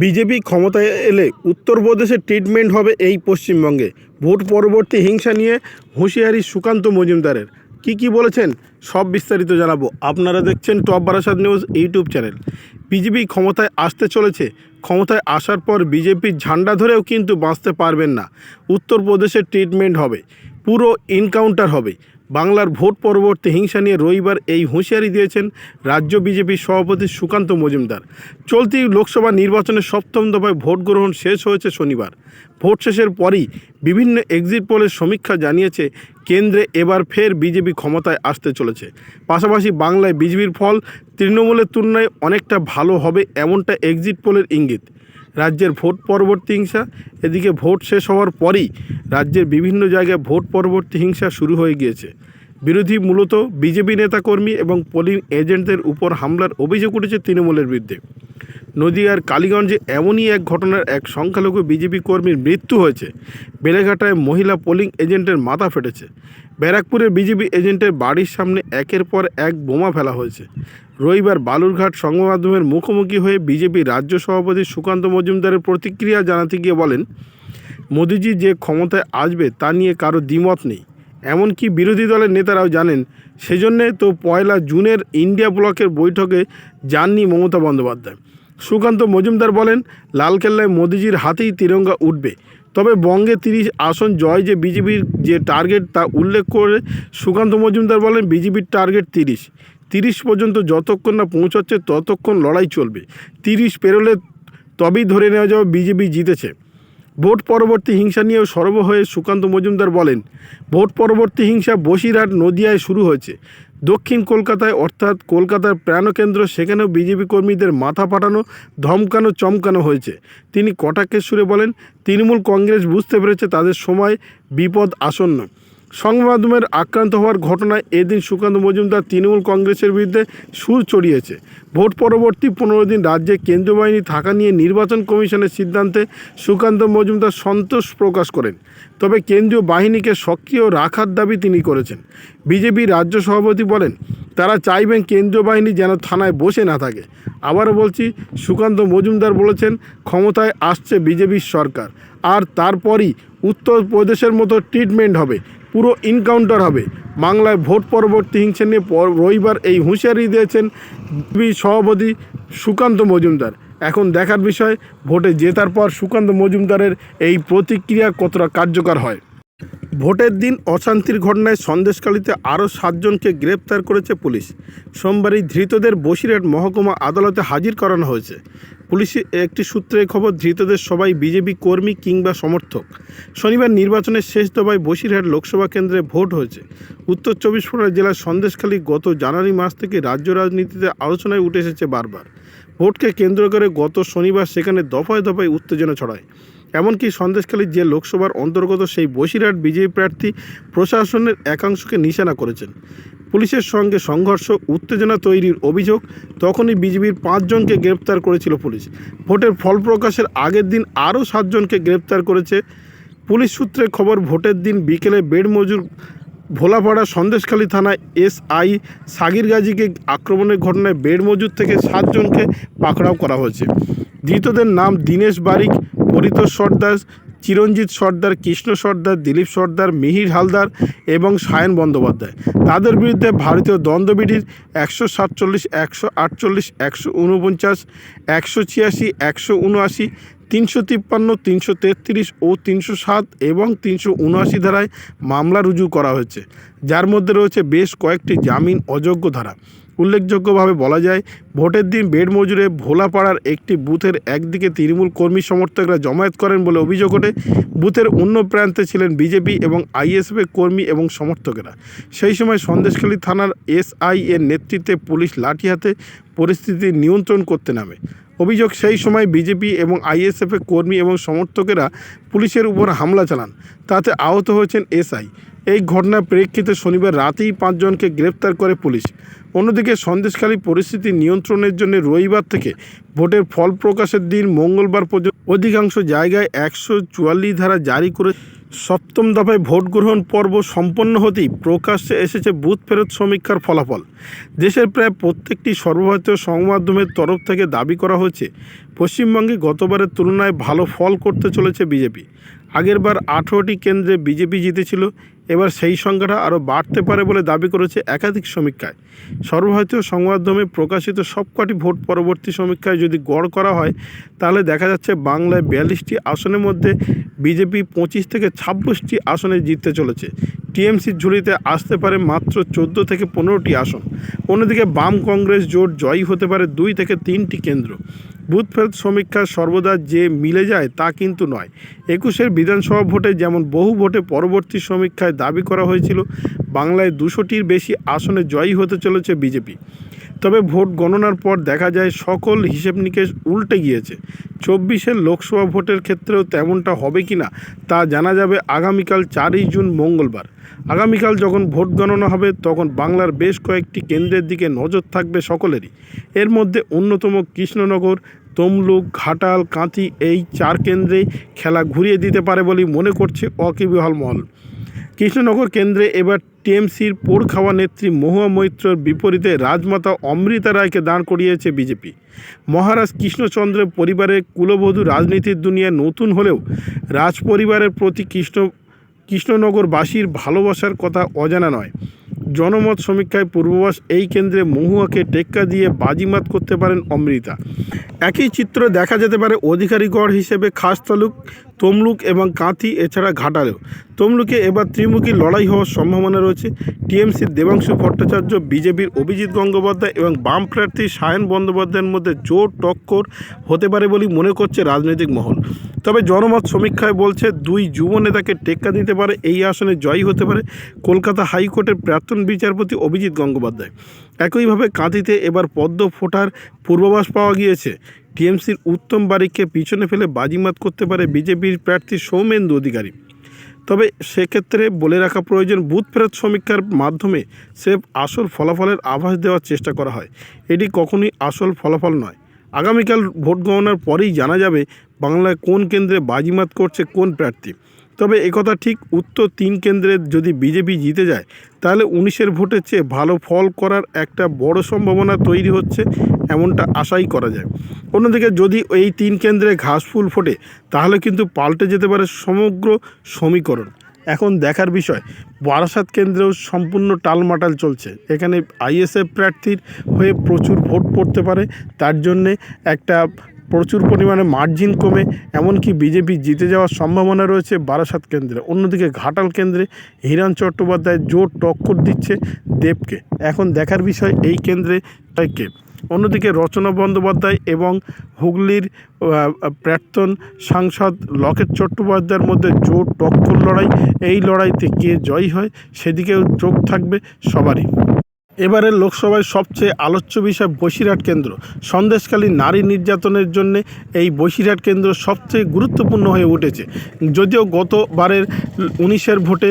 BJP ক্ষমতায় এলে উত্তরপ্রদেশের ট্রিটমেন্ট হবে এই পশ্চিমবঙ্গে। ভোট পরবর্তী হিংসা নিয়ে হুঁশিয়ারি সুকান্ত মজুমদারের। কি কি বলেছেন? সব বিস্তারিত জানাব। আপনারা দেখছেন top Barasat news YouTube channel. BJP ক্ষমতায় আসতে চলেছে। ক্ষমতায় আসার পর বিজেপির ঝান্ডা ধরেও কিন্তু বাঁচতে পারবেন না। উত্তরপ্রদেশের ট্রিটমেন্ট হবে। পুরো এনকাউন্টার হবে। বাংলার ভোট পরবর্তী হিংসা নিয়ে রবিবার এই হুঁশিয়ারি দিয়েছেন রাজ্য বিজেপির সভাপতি সুকান্ত মজুমদার। চলতি লোকসভা নির্বাচনের সপ্তম দফায় ভোট গ্রহণ শেষ হয়েছে শনিবার। ভোট শেষের পরই বিভিন্ন এক্সিট পোলের সমীক্ষা জানিয়েছে, কেন্দ্রে এবার ফের বিজেপি ক্ষমতায় আসতে চলেছে। পাশাপাশি বাংলায় বিজেপির ফল তৃণমূলের তুলনায় অনেকটা ভালো হবে এমনটা এক্সিট পোলের ইঙ্গিত। রাজ্যের ভোট পরবর্তী হিংসা। এদিকে ভোট শেষ হওয়ার পরই রাজ্যের বিভিন্ন জায়গায় ভোট পরবর্তী হিংসা শুরু হয়ে গিয়েছে। বিরোধী মূলত বিজেপি নেতাকর্মী এবং পোলিং এজেন্টদের উপর হামলার অভিযোগ উঠেছে তৃণমূলের বিরুদ্ধে। নদিয়ার কালীগঞ্জে এমনই এক ঘটনার এক সংখ্যালঘু বিজেপি কর্মীর মৃত্যু হয়েছে। বেলেঘাটায় মহিলা পোলিং এজেন্টের মাথা ফেটেছে। ব্যারাকপুরের বিজেপি এজেন্টের বাড়ির সামনে একের পর এক বোমা ফেলা হয়েছে। রবিবার বালুরঘাট সংবাদমাধ্যমের মুখোমুখি হয়ে বিজেপি রাজ্য সভাপতি সুকান্ত মজুমদারের প্রতিক্রিয়া জানাতে গিয়ে বলেন, মোদিজি যে ক্ষমতায় আসবে তা নিয়ে কারও দ্বিমত নেই। এমনকি বিরোধী দলের নেতারাও জানেন, সেজন্যে তো পয়লা জুনের ইন্ডিয়া ব্লকের বৈঠকে যাননি মমতা বন্দ্যোপাধ্যায়। সুকান্ত মজুমদার বলেন, লালকেল্লায় মোদিজির হাতেই তিরঙ্গা উঠবে। তবে বঙ্গে তিরিশ আসন জয় যে বিজেপির যে টার্গেট তা উল্লেখ করে সুকান্ত মজুমদার বলেন বিজেপির টার্গেট তিরিশ। তিরিশ পর্যন্ত যতক্ষণ না পৌঁছাচ্ছে ততক্ষণ লড়াই চলবে। তিরিশ পেরোলে তবেই ধরে নেওয়া যাবে বিজেপি জিতেছে। ভোট পরবর্তী হিংসা নিয়েও সরব হয়ে সুকান্ত মজুমদার বলেন, ভোট পরবর্তী হিংসা বসিরহাট নদিয়ায় শুরু হয়েছে। দক্ষিণ কলকাতায়, অর্থাৎ কলকাতার প্রাণকেন্দ্র, সেখানেও বিজেপি কর্মীদের মাথা ফাটানো, ধমকানো, চমকানো হয়েছে। তিনি কটাক্ষের সুরে বলেন, তৃণমূল কংগ্রেস বুঝতে পেরেছে তাদের সময় বিপদ আসন্ন। সংবাদ মাধ্যমের আক্রান্ত হওয়ার ঘটনায় এদিন সুকান্ত মজুমদার তৃণমূল কংগ্রেসের বিরুদ্ধে সুর চড়িয়েছে। ভোট পরবর্তী পনেরো দিন রাজ্যে কেন্দ্রীয় বাহিনী থাকা নিয়ে নির্বাচন কমিশনের সিদ্ধান্তে সুকান্ত মজুমদার সন্তোষ প্রকাশ করেন। তবে কেন্দ্রীয় বাহিনীকে সক্রিয় রাখার দাবি তিনি করেছেন। বিজেপি রাজ্য সভাপতি বলেন, তারা চাইবেন কেন্দ্রীয় বাহিনী যেন থানায় বসে না থাকে। আবারও বলছি, সুকান্ত মজুমদার বলেছেন, ক্ষমতায় আসছে বিজেপির সরকার। আর তারপরই উত্তরপ্রদেশের মতো ট্রিটমেন্ট হবে। পুরো ইনকাউন্টার হবে। বাংলায় ভোট পরবর্তী হিংসা নিয়ে রবিবার এই হুঁশিয়ারি দিয়েছেন সভাপতি সুকান্ত মজুমদার। এখন দেখার বিষয়, ভোটে জেতার পর সুকান্ত মজুমদারের এই প্রতিক্রিয়া কতটা কার্যকর হয়? ভোটের দিন অশান্তির ঘটনায় সন্দেশকালীতে আরও সাতজনকে গ্রেপ্তার করেছে পুলিশ। সোমবারই ধৃতদের বসিরহাট মহকুমা আদালতে হাজির করানো হয়েছে। পুলিশের একটি সূত্রে খবর, ধৃতদের সবাই বিজেপি কর্মী কিংবা সমর্থক। শনিবার নির্বাচনের শেষ দফায় বসিরহাট লোকসভা কেন্দ্রে ভোট হয়েছে। উত্তর চব্বিশ পরগনা জেলার সন্দেশখালী গত জানুয়ারি মাস থেকে রাজ্য রাজনীতিতে আলোচনায় উঠে এসেছে বারবার। ভোটকে কেন্দ্র করে গত শনিবার সেখানে দফায় দফায় উত্তেজনা ছড়ায়। এমনকি সন্দেশখালীর যে লোকসভার অন্তর্গত সেই বসিরহাট বিজেপি প্রার্থী প্রশাসনের একাংশকে নিশানা করেছেন। পুলিশের সঙ্গে সংঘর্ষ, উত্তেজনা তৈরির অভিযোগ, তখনই বিজেপির পাঁচজনকে গ্রেপ্তার করেছিল পুলিশ। ভোটের ফল প্রকাশের আগের দিন আরও সাতজনকে গ্রেপ্তার করেছে পুলিশ সূত্রে খবর, ভোটের দিন বিকেলে বেড়মজুর ভোলাপাড়া সন্দেশখালী থানায় এসআই সাগির গাজীকে আক্রমণের ঘটনায় বেড়মজুর থেকে সাতজনকে পাকড়াও করা হয়েছে। ধৃতদের নাম দীনেশ বারিক পরিতোষ সর্দার, চিরঞ্জিত সর্দার, কৃষ্ণ সর্দার, দিলীপ সর্দার, মিহির হালদার এবং সায়ন বন্দ্যোপাধ্যায়। তাদের বিরুদ্ধে ভারতীয় দ্বন্দ্ববিধির একশো সাতচল্লিশ, একশো আটচল্লিশ, একশো উনপঞ্চাশ, একশো ছিয়াশি, একশো উনআশি, তিনশো তিপ্পান্ন, তিনশো তেত্রিশ ও তিনশো সাত এবং তিনশো উনআশি ধারায় মামলা রুজু করা হয়েছে। যার মধ্যে রয়েছে বেশ কয়েকটি জামিন অযোগ্য ধারা। উল্লেখযোগ্যভাবে বলা যায়, ভোটের দিন বেড়মজুরে ভোলাপাড়ার একটি বুথের একদিকে তৃণমূল কর্মী সমর্থকরা জমায়েত করেন বলে অভিযোগ ওঠে। বুথের অন্য প্রান্তে ছিলেন বিজেপি এবং আইএসএফ কর্মী এবং সমর্থকেরা। সেই সময় সন্দেশখালী থানার এসআই এর নেতৃত্বে পুলিশ লাঠি হাতে পরিস্থিতি নিয়ন্ত্রণ করতে নামে। অভিযোগ সেই সময় বিজেপি এবং আইএসএফের কর্মী এবং সমর্থকেরা পুলিশের উপর হামলা চালান। তাতে আহত হয়েছেন এসআই। এই ঘটনার প্রেক্ষিতে শনিবার রাতেই পাঁচজনকে গ্রেপ্তার করে পুলিশ। অন্যদিকে সন্দেশকালী পরিস্থিতি নিয়ন্ত্রণের জন্য রবিবার থেকে ভোটের ফল প্রকাশের দিন মঙ্গলবার পর্যন্ত অধিকাংশ জায়গায় একশো চুয়াল্লিশ ধারা জারি করে সপ্তম দফায় ভোট গ্রহণ পর্ব সম্পন্ন হতেই প্রকাশ্যে এসেছে বুথ ফেরত সমীক্ষার ফলাফল। দেশের প্রায় প্রত্যেকটি সর্বভারতীয় সংবাদমাধ্যমের তরফ থেকে দাবি করা হয়েছে পশ্চিমবঙ্গে গতবারের তুলনায় ভালো ফল করতে চলেছে বিজেপি। আগেরবার আঠেরোটি কেন্দ্রে বিজেপি জিতেছিল, এবার সেই সংখ্যাটা আরও বাড়তে পারে বলে দাবি করেছে একাধিক সমীক্ষায়। সর্বভারতীয় সংবাদমাধ্যমে প্রকাশিত সবকটি ভোট পরবর্তী সমীক্ষায় যদি গড় করা হয়, তাহলে দেখা যাচ্ছে বাংলায় বিয়াল্লিশটি আসনের মধ্যে বিজেপি পঁচিশ থেকে ছাব্বিশটি আসনে জিততে চলেছে। টিএমসির ঝুলিতে আসতে পারে মাত্র চোদ্দ থেকে পনেরোটি আসন। অন্যদিকে বাম কংগ্রেস জোট জয়ী হতে পারে দুই থেকে তিনটি কেন্দ্র। বুথ ফেরত সমীক্ষা সর্বদা যে মিলে যায় তা কিন্তু নয়। একুশের বিধানসভা ভোটে যেমন বহু ভোটে পরবর্তী সমীক্ষায় দাবি করা হয়েছিল বাংলায় দুশোটির বেশি আসনে জয়ী হতে চলেছে বিজেপি। তবে ভোট গণনার পর দেখা যায় সকল হিসেব নিকেশ উল্টে গিয়েছে। চব্বিশের লোকসভা ভোটের ক্ষেত্রেও তেমনটা হবে কি না, তা জানা যাবে আগামীকাল চারই জুন মঙ্গলবার। আগামীকাল যখন ভোট গণনা হবে, তখন বাংলার বেশ কয়েকটি কেন্দ্রের দিকে নজর থাকবে সকলেরই। এর মধ্যে অন্যতম কৃষ্ণনগর, তমলুক, ঘাটাল, কাঁথি, এই চার কেন্দ্রেই খেলা ঘুরিয়ে দিতে পারে বলেই মনে করছে অকিবিহল মহল কৃষ্ণনগর কেন্দ্রে এবার টিএমসির পোড় খাওয়া নেত্রী মহুয়া মৈত্রর বিপরীতে রাজমাতা অমৃতা রায়কে দাঁড় করিয়েছে বিজেপি। মহারাজ কৃষ্ণচন্দ্রের পরিবারের কুলবধূ রাজনীতির দুনিয়া নতুন হলেও রাজ পরিবারের প্রতি কৃষ্ণ, কৃষ্ণনগরবাসীর ভালোবাসার কথা অজানা নয়। জনমত সমীক্ষায় পূর্ববাস এই কেন্দ্রে মহুয়াকে টেক্কা দিয়ে বাজিমাত করতে পারেন অমৃতা। একই চিত্র দেখা যেতে পারে অধিকারীগড় হিসেবে খাস তালুক তমলুক এবং কাঁথি এছাড়া ঘাটালেও। তমলুকে এবার ত্রিমুখী লড়াই হওয়ার সম্ভাবনা রয়েছে। টিএমসির দেবাংশু ভট্টাচার্য বিজেপির অভিজিৎ গঙ্গোপাধ্যায় এবং বাম প্রার্থী সায়ন বন্দ্যোপাধ্যায়ের মধ্যে জোর টক্কর হতে পারে বলেই মনে করছে রাজনৈতিক মহল। তবে জনমত সমীক্ষায় বলছে দুই যুব নেতাকে টেক্কা দিতে পারে, এই আসনে জয়ী হতে পারে কলকাতা হাইকোর্টের প্রাক্তন বিচারপতি অভিজিৎ গঙ্গোপাধ্যায়। একইভাবে কাঁথিতে এবার পদ্ম ফোটার পূর্বাভাস পাওয়া গিয়েছে। টিএমসির উত্তম বারিককে পিছনে ফেলে বাজিমাত করতে পারে বিজেপির প্রার্থী সৌমেন্দু অধিকারী। তবে সেক্ষেত্রে বলে রাখা প্রয়োজন, বুথ ফেরত সমীক্ষার মাধ্যমে সে আসল ফলাফলের আভাস দেওয়ার চেষ্টা করা হয়। এটি কখনোই আসল ফলাফল নয়। আগামীকাল ভোট গণনার পরেই জানা যাবে বাংলায় কোন কেন্দ্রে বাজিমাত করছে কোন প্রার্থী। তবে একথা ঠিক উত্তর তিন কেন্দ্রে যদি বিজেপি জিতে যায়, তাহলে উনিশের ভোটের চেয়ে ভালো ফল করার একটা বড় সম্ভাবনা তৈরি হচ্ছে এমনটা আশাই করা যায়। অন্যদিকে যদি এই তিন কেন্দ্রে ঘাসফুল ফোটে, তাহলে কিন্তু পাল্টে যেতে পারে সমগ্র সমীকরণ। এখন দেখার বিষয়, বারাসাত কেন্দ্রেও সম্পূর্ণ টালমাটাল চলছে। এখানে আইএসএফ প্রার্থীর হয়ে প্রচুর ভোট পড়তে পারে, তার জন্যে একটা প্রচুর পরিমাণে মার্জিন কমে, এমনকি বিজেপি জিতে যাওয়ার সম্ভাবনা রয়েছে বারাসাত কেন্দ্রে। অন্যদিকে ঘাটাল কেন্দ্রে হিরান চট্টোপাধ্যায় জোর টক্কর দিচ্ছে দেবকে। এখন দেখার বিষয় এই কেন্দ্রে কে অন্যদিকে রচনা বন্দ্যোপাধ্যায় এবং হুগলির প্রাক্তন সাংসদ লকেট চট্টোপাধ্যায়ের মধ্যে জোর টক্কর লড়াই। এই লড়াইতে কে জয়ী হয়, সেদিকেও চোখ থাকবে সবারই। এবারের লোকসভায় সবচেয়ে আলোচ্য বিষয় বসিরহাট কেন্দ্র। সন্দেশকালী নারী নির্যাতনের জন্য এই বসিরহাট কেন্দ্র সবচেয়ে গুরুত্বপূর্ণ হয়ে উঠেছে। যদিও গতবারের উনিশের ভোটে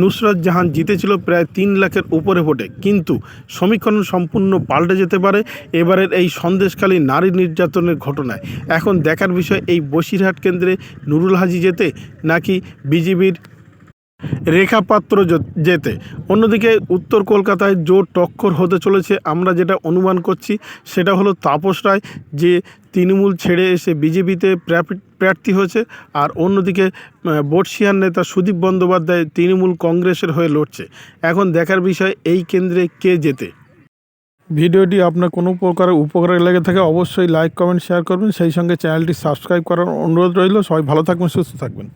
নুসরত জাহান জিতেছিল প্রায় তিন লাখের উপরে ভোটে। কিন্তু সমীকরণ সম্পূর্ণ পাল্টে যেতে পারে এবারের এই সন্দেশকালী নারী নির্যাতনের ঘটনায়। এখন দেখার বিষয়, এই বসিরহাট কেন্দ্রে নুরুল হাজি যেতে নাকি বিজেপির রেখা পাত্র যেতে। অন্যদিকে উত্তর কলকাতায় জোর টক্কর হতে চলেছে। আমরা যেটা অনুমান করছি, সেটা হলো তাপস রায়, যে তৃণমূল ছেড়ে এসে বিজেপিতে প্রার্থী হয়েছে, আর অন্যদিকে বর্ষিয়ান নেতা সুদীপ বন্দ্যোপাধ্যায় তৃণমূল কংগ্রেসের হয়ে লড়ছে। এখন দেখার বিষয়, এই কেন্দ্রে কে যেতে ভিডিওটি আপনার কোনো প্রকার উপকারে লেগে থাকে, অবশ্যই লাইক, কমেন্ট, শেয়ার করবেন। সেই সঙ্গে চ্যানেলটি সাবস্ক্রাইব করার অনুরোধ রইল। সবাই ভালো থাকবেন, সুস্থ থাকবেন।